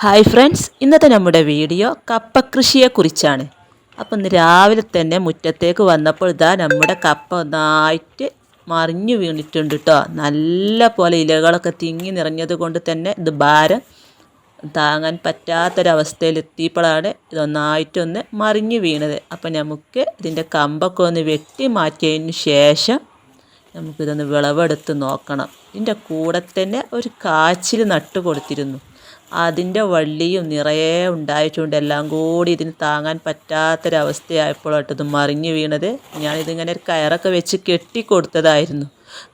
Hi friends ഇന്നത്തെ നമ്മുടെ video കപ്പ കൃഷിയെക്കുറിച്ചാണ് അപ്പം ഇന്ന് രാവിലെ തന്നെ മുറ്റത്തേക്ക് വന്നപ്പോൾ ഇതാ നമ്മുടെ കപ്പ ഒന്നായിട്ട് മറിഞ്ഞു വീണിട്ടുണ്ട് കേട്ടോ നല്ല പോലെ ഇലകളൊക്കെ തിങ്ങി നിറഞ്ഞത് കൊണ്ട് തന്നെ ഇത് ഭാരം താങ്ങാൻ പറ്റാത്തൊരവസ്ഥയിലെത്തിയപ്പോഴാണ് ഇതൊന്നായിട്ടൊന്ന് മറിഞ്ഞു വീണത്. അപ്പം നമുക്ക് ഇതിന്റെ കമ്പൊക്കെ ഒന്ന് വെട്ടി മാറ്റിയതിന് ശേഷം നമുക്കിതൊന്ന് വിളവെടുത്ത് നോക്കണം. ഇതിന്റെ കൂടെ തന്നെ ഒരു കാച്ചിൽ നട്ട് കൊടുത്തിരുന്നു അതിന്റെ വള്ളിയും നിറയെ ഉണ്ടായിട്ടുണ്ട്. എല്ലാം കൂടി ഇതിന് താങ്ങാൻ പറ്റാത്തൊരവസ്ഥയായപ്പോഴാട്ടോ ഇത് മറിഞ്ഞു വീണത്. ഞാനിതിങ്ങനെ ഒരു കയറൊക്കെ വെച്ച് കെട്ടി കൊടുത്തതായിരുന്നു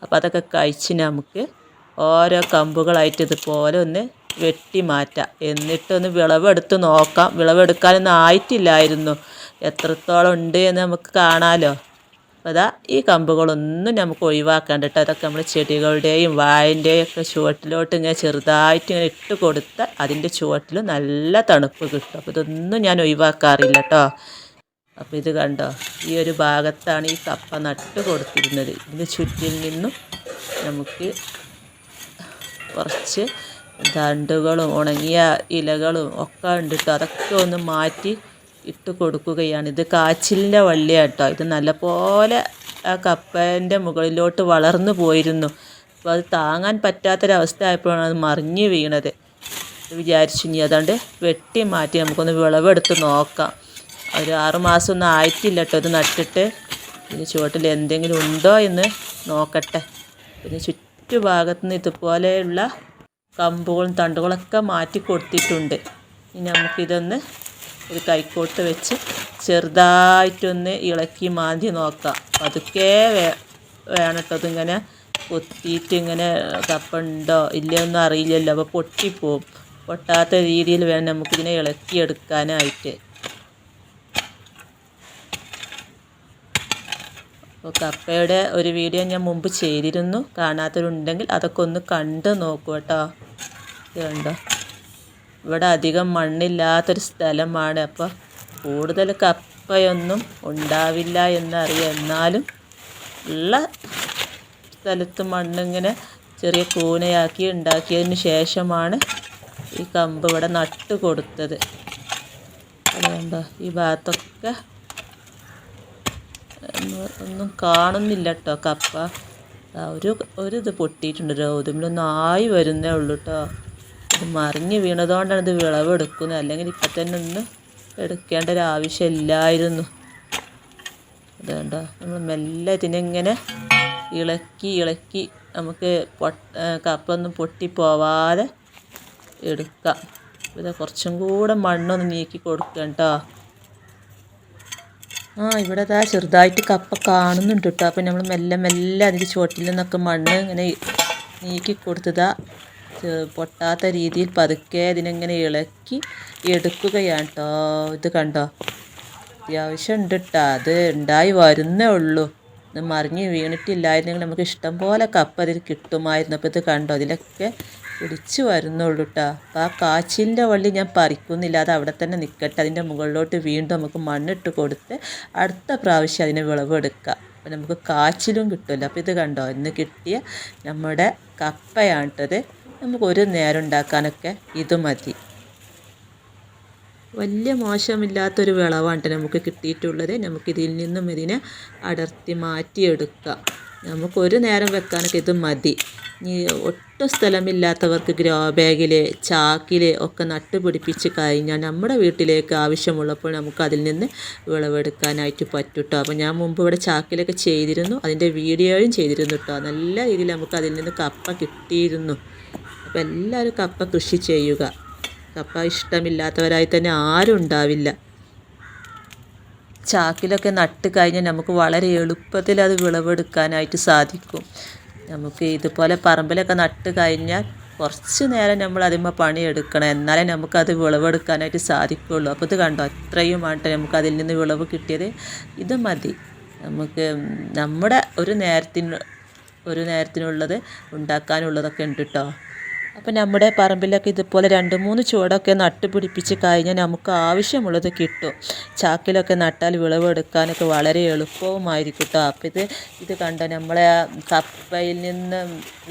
അപ്പോൾ അതൊക്കെ കഴിച്ച് നമുക്ക് ഓരോ കമ്പുകളായിട്ട് ഇതുപോലെ ഒന്ന് വെട്ടി മാറ്റാം. എന്നിട്ടൊന്ന് വിളവെടുത്ത് നോക്കാം. വിളവെടുക്കാനൊന്നും ആയിട്ടില്ലായിരുന്നു. എത്രത്തോളം ഉണ്ട് എന്ന് നമുക്ക് കാണാമല്ലോ അതാ ഈ കമ്പുകളൊന്നും നമുക്ക് ഒഴിവാക്കാണ്ട് കേട്ടോ അതൊക്കെ നമ്മൾ ചെടികളുടെയും വായന്റെയും ഒക്കെ ചുവട്ടിലോട്ട് ഇങ്ങനെ ചെറുതായിട്ട് ഇങ്ങനെ ഇട്ട് കൊടുത്താൽ അതിന്റെ ചുവട്ടിൽ നല്ല തണുപ്പ് കിട്ടും. അപ്പോൾ ഇതൊന്നും ഞാൻ ഒഴിവാക്കാറില്ല കേട്ടോ അപ്പോൾ ഇത് കണ്ടോ ഈ ഒരു ഭാഗത്താണ് ഈ കപ്പ നട്ട് കൊടുത്തിരുന്നത്. ഇതിന്റെ ചുറ്റിൽ നിന്നും നമുക്ക് കുറച്ച് തണ്ടുകളും ഉണങ്ങിയ ഇലകളും ഒക്കെ ഉണ്ട് കേട്ടോ അതൊക്കെ ഒന്ന് മാറ്റി ഇട്ട് കൊടുക്കുകയാണ്. ഇത് കാച്ചിലിന്റെ വള്ളിയാണ് കേട്ടോ ഇത് നല്ലപോലെ ആ കപ്പേന്റെ മുകളിലോട്ട് വളർന്നു പോയിരുന്നു. അപ്പോൾ അത് താങ്ങാൻ പറ്റാത്തൊരവസ്ഥ ആയപ്പോഴാണ് അത് മറിഞ്ഞു വീണത്. വിചാരിച്ചു ഇനി അതുകൊണ്ട് വെട്ടി മാറ്റി നമുക്കൊന്ന് വിളവെടുത്ത് നോക്കാം. ഒരു ആറുമാസം ഒന്നും ആയിട്ടില്ല കേട്ടോ ഇത് നട്ടിട്ട് ഇതിന് ചുവട്ടിൽ എന്തെങ്കിലും ഉണ്ടോ എന്ന് നോക്കട്ടെ. പിന്നെ ചുറ്റുഭാഗത്തു നിന്ന് ഇതുപോലെയുള്ള കമ്പുകളും തണ്ടുകളൊക്കെ മാറ്റി കൊടുത്തിട്ടുണ്ട്. ഇനി നമുക്കിതൊന്ന് ഒരു കൈക്കോട്ട് വെച്ച് ചെറുതായിട്ടൊന്ന് ഇളക്കി മാന്തി നോക്കാം പതുക്കെ വേ വേണട്ടത് ഇങ്ങനെ കൊത്തിയിട്ട് ഇങ്ങനെ കപ്പുണ്ടോ ഇല്ലയൊന്നും അറിയില്ലല്ലോ. അപ്പോൾ പൊട്ടിപ്പോവും. പൊട്ടാത്ത രീതിയിൽ വേണം നമുക്കിതിനെ ഇളക്കിയെടുക്കാനായിട്ട്. അപ്പോൾ കപ്പയുടെ ഒരു വീഡിയോ ഞാൻ മുമ്പ് ചെയ്തിരുന്നു. കാണാത്തവരുണ്ടെങ്കിൽ അതൊക്കെ ഒന്ന് കണ്ട് നോക്കൂ കേട്ടോ. ഇത് കണ്ടോ? ഇവിടെ അധികം മണ്ണില്ലാത്തൊരു സ്ഥലമാണ്. അപ്പോൾ കൂടുതൽ കപ്പയൊന്നും ഉണ്ടാവില്ല എന്നറിയാം. എന്നാലും ഉള്ള സ്ഥലത്ത് മണ്ണിങ്ങനെ ചെറിയ കൂനയാക്കി ഉണ്ടാക്കിയതിന് ശേഷമാണ് ഈ കമ്പ് ഇവിടെ നട്ട് കൊടുത്തത്. അതുകൊണ്ടോ ഈ ഭാഗത്തൊക്കെ ഒന്നും കാണുന്നില്ല കേട്ടോ കപ്പ ഒരു ഒരു ഇത് പൊട്ടിയിട്ടുണ്ട്. ഒരു ആയി വരുന്നേ ഉള്ളൂ കേട്ടോ മറിഞ്ഞ് വീണതുകൊണ്ടാണ് ഇത് വിളവെടുക്കുന്നത്. അല്ലെങ്കിൽ ഇപ്പം തന്നെ ഒന്ന് എടുക്കേണ്ട ഒരു ആവശ്യമില്ലായിരുന്നു. അതുകൊണ്ടോ നമ്മൾ മെല്ലെ ഇതിനെങ്ങനെ ഇളക്കി ഇളക്കി നമുക്ക് പൊട്ട കപ്പൊന്നും പൊട്ടിപ്പോവാതെ എടുക്കാം. ഇത് കുറച്ചും കൂടെ മണ്ണൊന്ന് നീക്കി കൊടുക്കാം കേട്ടോ. ആ ഇവിടെ അതാ ചെറുതായിട്ട് കപ്പ കാണുന്നുണ്ട് കേട്ടോ. അപ്പം നമ്മൾ മെല്ലെ മെല്ലെ അതിന്റെ ചുവട്ടിൽ നിന്നൊക്കെ മണ്ണ് ഇങ്ങനെ നീക്കി കൊടുത്തതാ. പൊട്ടാത്ത രീതിയിൽ പതുക്കെ ഇതിനിങ്ങനെ ഇളക്കി എടുക്കുകയാണ് കേട്ടോ ഇത് കണ്ടോ? അത്യാവശ്യം ഉണ്ട് കേട്ടോ അത് ഉണ്ടായി വരുന്നേ ഉള്ളൂ. ഇത് മറിഞ്ഞ് വീണിട്ടില്ലായിരുന്നെങ്കിൽ നമുക്ക് ഇഷ്ടം പോലെ കപ്പ് അതിൽ കിട്ടുമായിരുന്നു. അപ്പോൾ ഇത് കണ്ടോ? അതിലൊക്കെ പിടിച്ച് വരുന്നുള്ളൂ കേട്ടോ അപ്പോൾ ആ കാച്ചിലിന്റെ വള്ളി ഞാൻ പറിക്കുന്നില്ല. അത് അവിടെ തന്നെ നിൽക്കട്ടെ അതിന്റെ മുകളിലോട്ട് വീണ്ടും നമുക്ക് മണ്ണിട്ട് കൊടുത്ത് അടുത്ത പ്രാവശ്യം അതിനെ വിളവെടുക്കാം. അപ്പോൾ നമുക്ക് കാച്ചിലും കിട്ടുമല്ലോ അപ്പോൾ ഇത് കണ്ടോ? ഇന്ന് കിട്ടിയ നമ്മുടെ കപ്പയാണിട്ടത്. നമുക്ക് ഒരു നേരം ഉണ്ടാക്കാനൊക്കെ ഇത് മതി. വലിയ മോശമില്ലാത്തൊരു വിളവാണ് നമുക്ക് കിട്ടിയിട്ടുള്ളത്. നമുക്കിതിൽ നിന്നും ഇതിനെ അടർത്തി മാറ്റിയെടുക്കാം. നമുക്കൊരു നേരം വെക്കാനൊക്കെ ഇത് മതി. ഒട്ടും സ്ഥലമില്ലാത്തവർക്ക് ഗ്രോ ബാഗിൽ ചാക്കിൽ ഒക്കെ നട്ടുപിടിപ്പിച്ച് കഴിഞ്ഞാൽ നമ്മുടെ വീട്ടിലേക്ക് ആവശ്യമുള്ളപ്പോൾ നമുക്ക് അതിൽ നിന്ന് വിളവെടുക്കാനായിട്ട് പറ്റും അപ്പോൾ ഞാൻ മുമ്പ് ഇവിടെ ചാക്കിലൊക്കെ ചെയ്തിരുന്നു. അതിന്റെ വീഡിയോയും ചെയ്തിരുന്നു കേട്ടോ നല്ല രീതിയിൽ നമുക്ക് അതിൽ നിന്ന് കപ്പ കിട്ടിയിരുന്നു. അപ്പോൾ എല്ലാവരും കപ്പ കൃഷി ചെയ്യുക. കപ്പ ഇഷ്ടമില്ലാത്തവരായി തന്നെ ആരും ഉണ്ടാവില്ല. ചാക്കിലൊക്കെ നട്ട് കഴിഞ്ഞാൽ നമുക്ക് വളരെ എളുപ്പത്തിൽ അത് വിളവെടുക്കാനായിട്ട് സാധിക്കും. നമുക്ക് ഇതുപോലെ പറമ്പിലൊക്കെ നട്ട് കഴിഞ്ഞാൽ കുറച്ച് നേരം നമ്മൾ അതിന്മേൽ പണിയെടുക്കണം. എന്നാലേ നമുക്കത് വിളവെടുക്കാനായിട്ട് സാധിക്കുകയുള്ളൂ അപ്പോൾ ഇത് കണ്ടോ? ആട്ടെ നമുക്ക് അതിൽ നിന്ന് വിളവ് കിട്ടിയത്? ഇത് മതി. നമുക്ക് നമ്മുടെ ഒരു നേരത്തിന് ഒരു നേരത്തിനുള്ളത് ഉണ്ടാക്കാനുള്ളതൊക്കെ ഉണ്ട് കേട്ടോ. അപ്പോൾ നമ്മുടെ പറമ്പിലൊക്കെ ഇതുപോലെ രണ്ട് മൂന്ന് ചുവടൊക്കെ നട്ടുപിടിപ്പിച്ച് കഴിഞ്ഞാൽ നമുക്ക് ആവശ്യമുള്ളത് കിട്ടും. ചാക്കിലൊക്കെ നട്ടാൽ വിളവെടുക്കാനൊക്കെ വളരെ എളുപ്പവുമായിരിക്കും കേട്ടോ അപ്പോൾ ഇത് ഇത് കണ്ടോ? നമ്മളെ കപ്പയിൽ നിന്ന്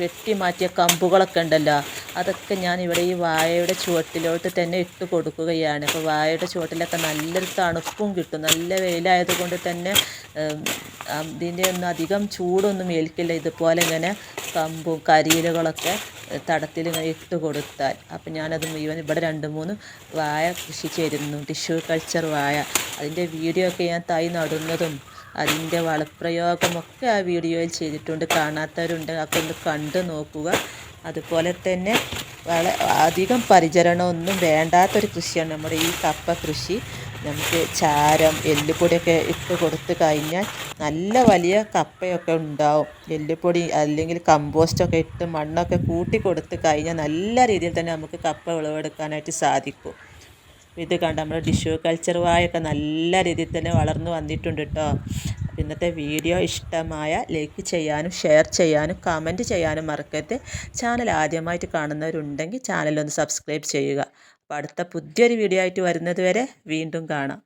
വെട്ടി മാറ്റിയ കമ്പുകളൊക്കെ ഉണ്ടല്ലോ അതൊക്കെ ഞാൻ ഇവിടെ ഈ വായയുടെ ചുവട്ടിലോട്ട് തന്നെ ഇട്ട് കൊടുക്കുകയാണ്. അപ്പോൾ വായയുടെ ചുവട്ടിലൊക്കെ നല്ലൊരു തണുപ്പും കിട്ടും. നല്ല വെയിലായത് കൊണ്ട് തന്നെ ഇതിന്റെ ഒന്നും അധികം ചൂടൊന്നും ഏൽക്കില്ല. ഇതുപോലെ ഇങ്ങനെ കമ്പും കരിയിലകളൊക്കെ തടത്തിൽ ഇങ്ങനെ ഇട്ട് കൊടുത്താൽ. അപ്പം ഞാനത് മുഴുവൻ ഇവിടെ രണ്ട് മൂന്ന് വാഴ കൃഷി ചെയ്തിരുന്നു ടിഷ്യൂ കൾച്ചർ വാഴ അതിന്റെ വീഡിയോ ഒക്കെ ഞാൻ തൈ നടുന്നതും അതിന്റെ വളപ്രയോഗമൊക്കെ ആ വീഡിയോയിൽ ചെയ്തിട്ടുണ്ട്. കാണാത്തവരുണ്ട് അപ്പോൾ ഒന്ന് കണ്ടു നോക്കുക. അതുപോലെ തന്നെ വളരെ അധികം പരിചരണമൊന്നും വേണ്ടാത്തൊരു കൃഷിയാണ് നമ്മുടെ ഈ കപ്പ കൃഷി. നമുക്ക് ചാരം എല്ലുപൊടിയൊക്കെ ഇട്ട് കൊടുത്ത് കഴിഞ്ഞാൽ നല്ല വലിയ കപ്പയൊക്കെ ഉണ്ടാവും. എല്ലുപൊടി അല്ലെങ്കിൽ കമ്പോസ്റ്റൊക്കെ ഇട്ട് മണ്ണൊക്കെ കൂട്ടി കൊടുത്ത് കഴിഞ്ഞാൽ നല്ല രീതിയിൽ തന്നെ നമുക്ക് കപ്പ വിളവെടുക്കാനായിട്ട് സാധിക്കും. ഇത് കണ്ട നമ്മുടെ ടിഷ്യൂ കൾച്ചർ വായൊക്കെ നല്ല രീതിയിൽ തന്നെ വളർന്നു വന്നിട്ടുണ്ട് കേട്ടോ. ഇന്നത്തെ വീഡിയോ ഇഷ്ടമായ ലൈക്ക് ചെയ്യാനും ഷെയർ ചെയ്യാനും കമന്റ് ചെയ്യാനും മറക്കരുത്. ചാനൽ ആദ്യമായിട്ട് കാണുന്നവരുണ്ടെങ്കിൽ ചാനലൊന്ന് സബ്സ്ക്രൈബ് ചെയ്യുക. അപ്പോൾ അടുത്ത പുതിയൊരു വീഡിയോ ആയിട്ട് വരുന്നത് വരെ വീണ്ടും കാണാം.